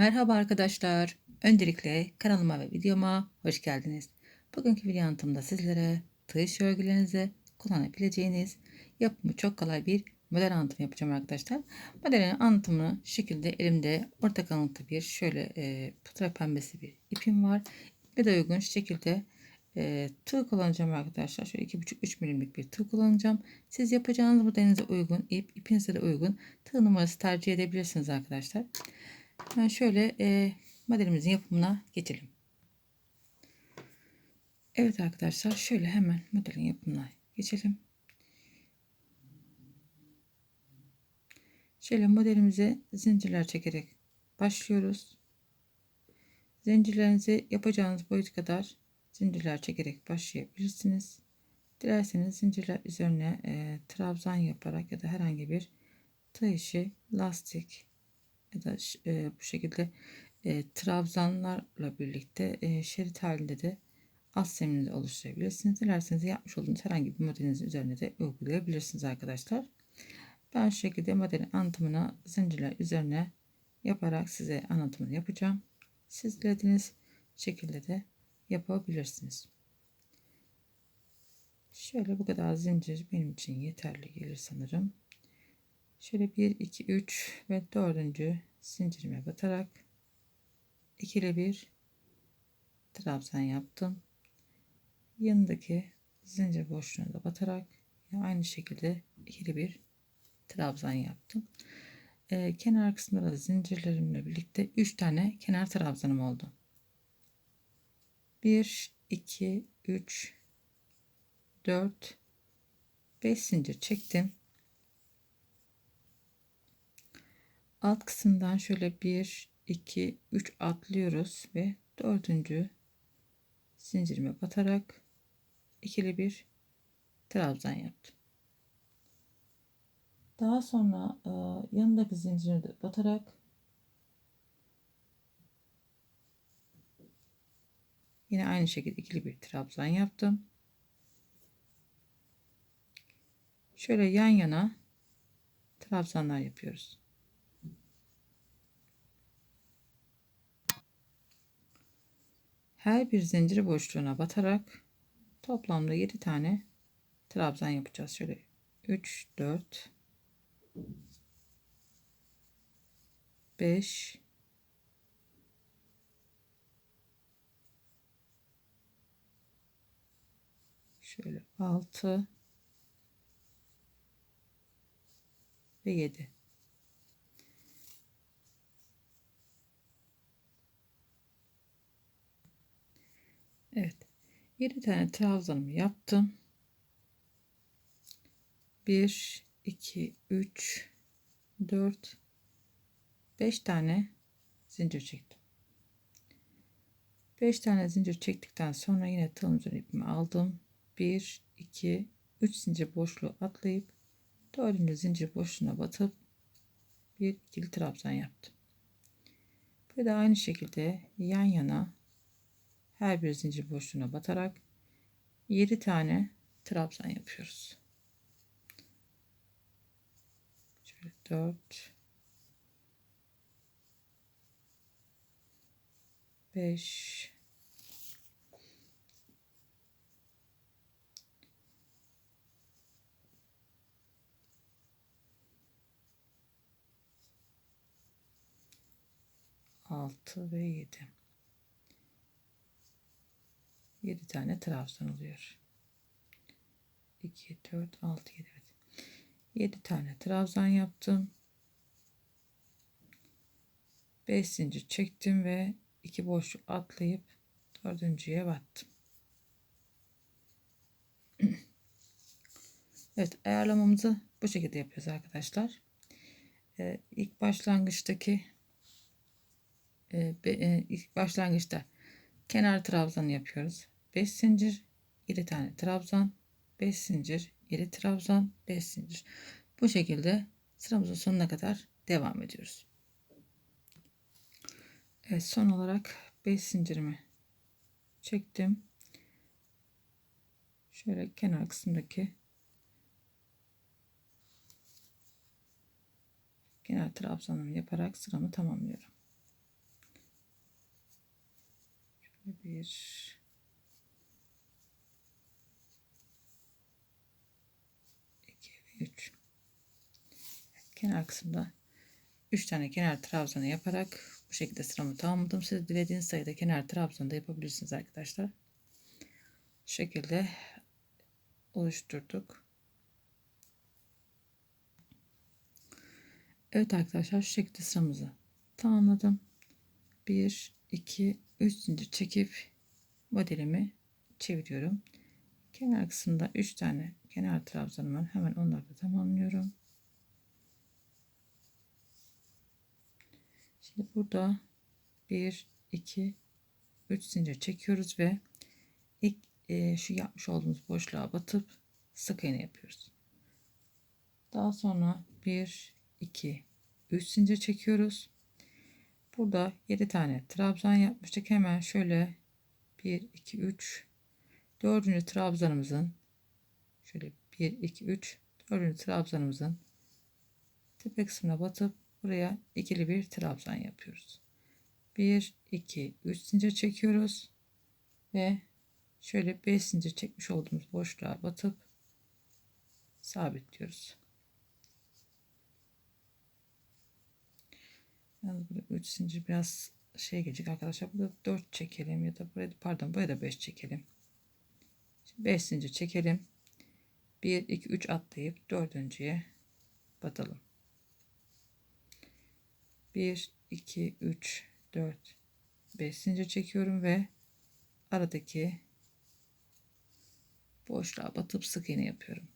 Merhaba arkadaşlar. Öncelikle kanalıma ve videoma hoş geldiniz. Bugünkü video anlatımda sizlere tığ iş örgülerinize kullanabileceğiniz yapımı çok kolay bir model anlatımı yapacağım arkadaşlar. Modelin anlatımını şekilde elimde orta kalınlıkta bir şöyle e, putra pembesi bir ipim var. Bir de uygun şekilde e, tığ kullanacağım arkadaşlar. Şöyle 2,5-3 milimlik bir tığ kullanacağım. Siz yapacağınız modelinize uygun ip, ipinize de uygun tığ numarası tercih edebilirsiniz arkadaşlar. Ben şöyle e, modelimizin yapımına geçelim. Evet arkadaşlar şöyle hemen modelin yapımına geçelim. Şöyle modelimize zincirler çekerek başlıyoruz. Zincirlerinizi yapacağınız boyut kadar zincirler çekerek başlayabilirsiniz. Dilerseniz zincirler üzerine e, trabzan yaparak ya da herhangi bir tığ işi, lastik ya da e, bu şekilde e, trabzanlarla birlikte e, şerit halinde de alt zeminini oluşturabilirsiniz. Dilerseniz yapmış olduğunuz herhangi bir modelinizin üzerine de uygulayabilirsiniz arkadaşlar. Ben şu şekilde modelin anlatımını zincirler üzerine yaparak size anlatımını yapacağım. Siz dilediğiniz şekilde de yapabilirsiniz. Şöyle bu kadar zincir benim için yeterli gelir sanırım. Şöyle 1, 2, 3 ve 4. zincirime batarak ikili bir trabzan yaptım. Yanındaki zincir boşluğuna da batarak aynı şekilde ikili bir trabzan yaptım. Ee, kenar kısmında da zincirlerimle birlikte 3 tane kenar trabzanım oldu. 1, 2, 3, 4, 5 zincir çektim. Alt kısımdan şöyle 1 2 3 atlıyoruz ve dördüncü zincirime batarak ikili bir trabzan yaptım. Daha sonra e, yanındaki zincirine de batarak yine aynı şekilde ikili bir trabzan yaptım. Şöyle yan yana trabzanlar yapıyoruz. Her bir zincir boşluğuna batarak toplamda 7 tane trabzan yapacağız. Şöyle 3 4 5 şöyle 6 ve 7 Evet. 7 tane trabzanımı yaptım. 1 2 3 4 5 tane zincir çektim. 5 tane zincir çektikten sonra yine tığım ipimi aldım. 1 2 3 zincir boşluğu atlayıp 4. zincir boşluğuna batıp bir ikili trabzan yaptım. Böyle aynı şekilde yan yana her bir zincir boşluğuna batarak 7 tane trabzan yapıyoruz. Şöyle 4 5 6 ve 7 7 tane trabzan oluyor. 2, 4, 6, 7. Evet. 7 tane trabzan yaptım. 5 zincir çektim ve 2 boşluk atlayıp dördüncüye battım. evet ayarlamamızı bu şekilde yapıyoruz arkadaşlar. Ee, ilk başlangıçtaki e, e, ilk başlangıçta kenar trabzan yapıyoruz. 5 zincir 7 tane trabzan 5 zincir 7 trabzan 5 zincir. Bu şekilde sıramızın sonuna kadar devam ediyoruz. Evet son olarak 5 zincirimi çektim. Şöyle kenar kısmındaki kenar trabzanımı yaparak sıramı tamamlıyorum. Bir iki ve üç kenar kısımda 3 tane kenar trabzanı yaparak bu şekilde sıramı tamamladım. Siz dilediğiniz sayıda kenar trabzanı da yapabilirsiniz arkadaşlar. Şu şekilde oluşturduk. Evet arkadaşlar şu şekilde sıramızı tamamladım. 1 2 3 zincir çekip modelimi çeviriyorum. Kenar kısmında 3 tane kenar trabzanım var. Hemen onları tamamlıyorum. Şimdi burada 1 2 3 zincir çekiyoruz ve ilk e, şu yapmış olduğumuz boşluğa batıp sık iğne yapıyoruz. Daha sonra 1 2 3 zincir çekiyoruz. Burada 7 tane trabzan yapmıştık. Hemen şöyle 1 2 3 dördüncü trabzanımızın şöyle 1 2 3 dördüncü trabzanımızın tepe kısmına batıp buraya ikili bir trabzan yapıyoruz. 1 2 3 zincir çekiyoruz ve şöyle 5 zincir çekmiş olduğumuz boşluğa batıp sabitliyoruz. Yalnız burada 3 zincir biraz şey gelecek arkadaşlar. Burada 4 çekelim ya da buraya pardon buraya da 5 çekelim. Şimdi 5 zincir çekelim. 1 2 3 atlayıp dördüncüye batalım. 1 2 3 4 5 zincir çekiyorum ve aradaki boşluğa batıp sık iğne yapıyorum.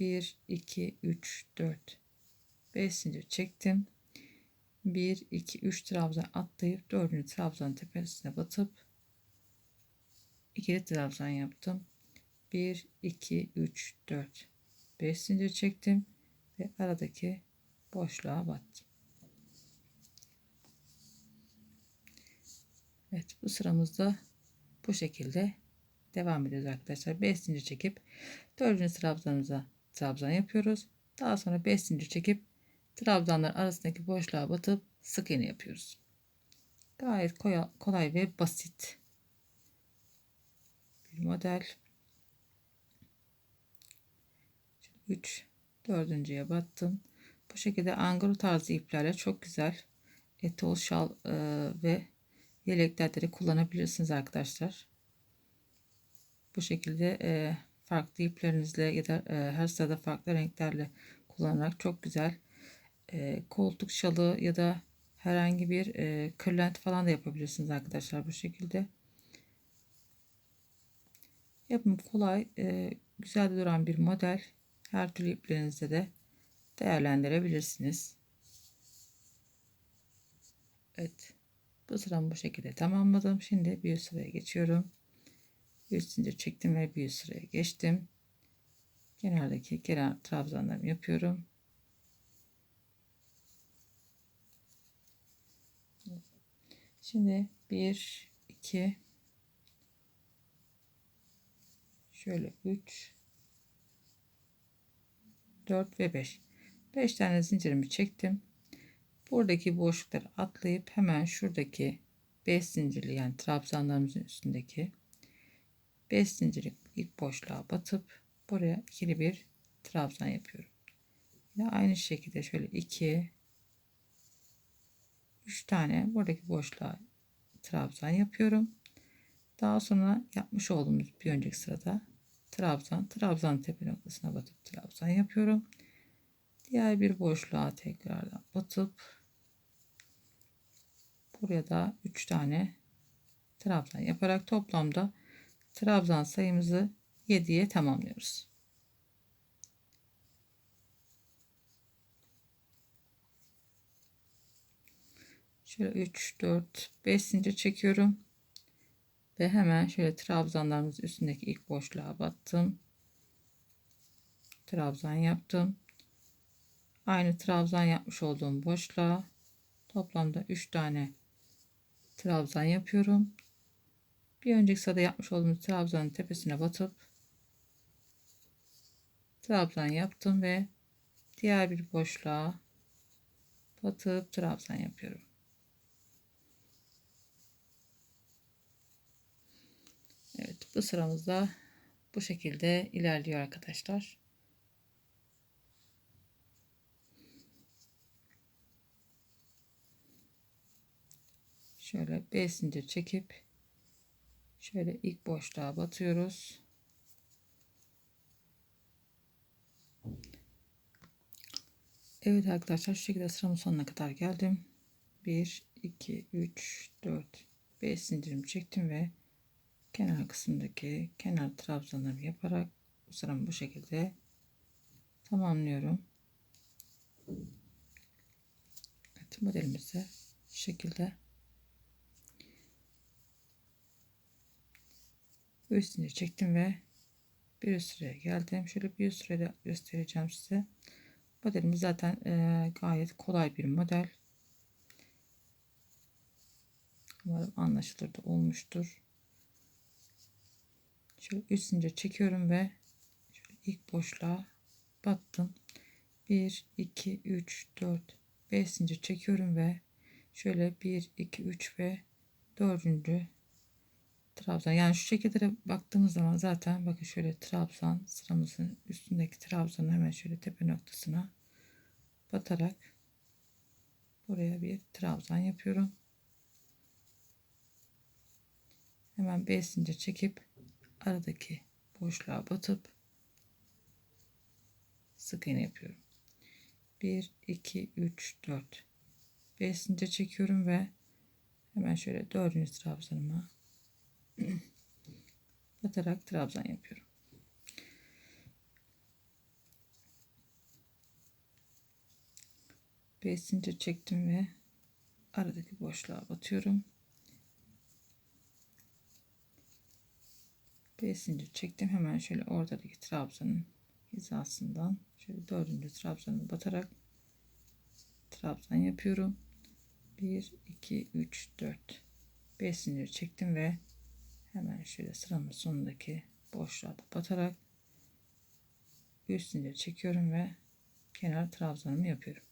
1 2 3 4 5 zincir çektim 1 2 3 trabzan atlayıp 4. trabzan tepesine batıp ikili trabzan yaptım 1 2 3 4 5 zincir çektim ve aradaki boşluğa battım Evet bu sıramızda bu şekilde devam ediyoruz arkadaşlar 5 zincir çekip 4. trabzanımıza trabzan yapıyoruz daha sonra 5 zincir çekip trabzanlar arasındaki boşluğa batıp sık iğne yapıyoruz. Gayet kolay ve basit bir model. 3 dördüncüye battım. Bu şekilde angro tarzı iplerle çok güzel etol şal e, ve de kullanabilirsiniz arkadaşlar. Bu şekilde e, farklı iplerinizle ya da e, her sırada farklı renklerle kullanarak çok güzel koltuk şalı ya da herhangi bir e, kırlent falan da yapabilirsiniz arkadaşlar bu şekilde. Yapım kolay, güzel duran bir model. Her türlü iplerinizde de değerlendirebilirsiniz. Evet. Bu sıramı bu şekilde tamamladım. Şimdi bir sıraya geçiyorum. Bir zincir çektim ve bir sıraya geçtim. Kenardaki kenar trabzanlarımı yapıyorum. Şimdi 1 2 şöyle 3 4 ve 5 5 tane zincirimi çektim. Buradaki boşlukları atlayıp hemen şuradaki 5 zincirli yani trabzanlarımızın üstündeki 5 zincirlik ilk boşluğa batıp buraya ikili bir trabzan yapıyorum. Yine aynı şekilde şöyle 2 3 tane buradaki boşluğa trabzan yapıyorum. Daha sonra yapmış olduğumuz bir önceki sırada trabzan, trabzan tepe noktasına batıp trabzan yapıyorum. Diğer bir boşluğa tekrardan batıp buraya da 3 tane trabzan yaparak toplamda trabzan sayımızı 7'ye tamamlıyoruz. Şöyle 3, 4, 5 zincir çekiyorum. Ve hemen şöyle trabzanlarımız üstündeki ilk boşluğa battım. Trabzan yaptım. Aynı trabzan yapmış olduğum boşluğa toplamda 3 tane trabzan yapıyorum. Bir önceki sırada yapmış olduğumuz trabzanın tepesine batıp trabzan yaptım ve diğer bir boşluğa batıp trabzan yapıyorum. Bu sıramızda bu şekilde ilerliyor arkadaşlar. Şöyle 5 zincir çekip şöyle ilk boşluğa batıyoruz. Evet arkadaşlar şu şekilde sıramın sonuna kadar geldim. 1 2 3 4 5 zincirimi çektim ve kenar kısımdaki kenar trabzanlarımı yaparak bu sıramı bu şekilde tamamlıyorum. Evet modelimiz de şu şekilde 3 zincir çektim ve bir üst sıraya geldim. Şöyle bir üst sırada göstereceğim size. Modelimiz zaten e, gayet kolay bir model. Umarım anlaşılır da olmuştur. Şöyle 3 zincir çekiyorum ve şöyle ilk boşluğa battım. 1 2 3 4 5 zincir çekiyorum ve şöyle 1 2 3 ve 4 trabzan yani şu şekilde de baktığımız zaman zaten bakın şöyle trabzan sıramızın üstündeki trabzanın hemen şöyle tepe noktasına batarak buraya bir trabzan yapıyorum. Hemen 5 zincir çekip aradaki boşluğa batıp sık iğne yapıyorum. 1 2 3 4 5 zincir çekiyorum ve hemen şöyle dördüncü trabzanıma batarak trabzan yapıyorum. Beş zincir çektim ve aradaki boşluğa batıyorum. 5 zincir çektim. Hemen şöyle ortadaki trabzanın hizasından şöyle dördüncü trabzanı batarak trabzan yapıyorum. 1 2 3 4 5 zincir çektim ve hemen şöyle sıramın sonundaki boşluğa da batarak üst zincir çekiyorum ve kenar trabzanımı yapıyorum.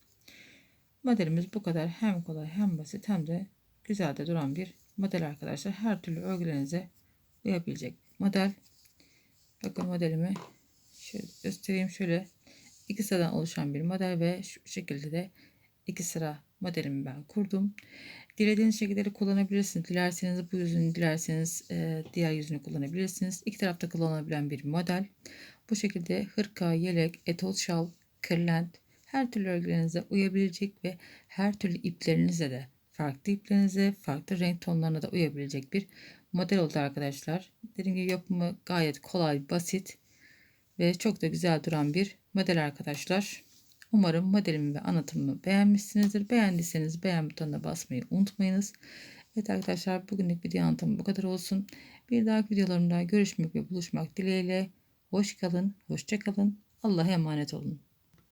Modelimiz bu kadar hem kolay hem basit hem de güzel de duran bir model arkadaşlar. Her türlü örgülerinize uyabilecek model. Bakın modelimi şöyle göstereyim. Şöyle iki sıradan oluşan bir model ve şu şekilde de iki sıra modelimi ben kurdum. Dilediğiniz şekilleri kullanabilirsiniz. Dilerseniz bu yüzünü, dilerseniz e, diğer yüzünü kullanabilirsiniz. İki tarafta kullanılabilen bir model. Bu şekilde hırka, yelek, etol şal, kırlent her türlü örgülerinize uyabilecek ve her türlü iplerinize de farklı iplerinize, farklı renk tonlarına da uyabilecek bir model oldu arkadaşlar. Dediğim gibi yapımı gayet kolay, basit ve çok da güzel duran bir model arkadaşlar. Umarım modelimi ve anlatımımı beğenmişsinizdir. Beğendiyseniz beğen butonuna basmayı unutmayınız. Evet arkadaşlar bugünlük video anlatımı bu kadar olsun. Bir dahaki videolarımda görüşmek ve buluşmak dileğiyle. Hoş kalın, hoşça kalın. Allah'a emanet olun.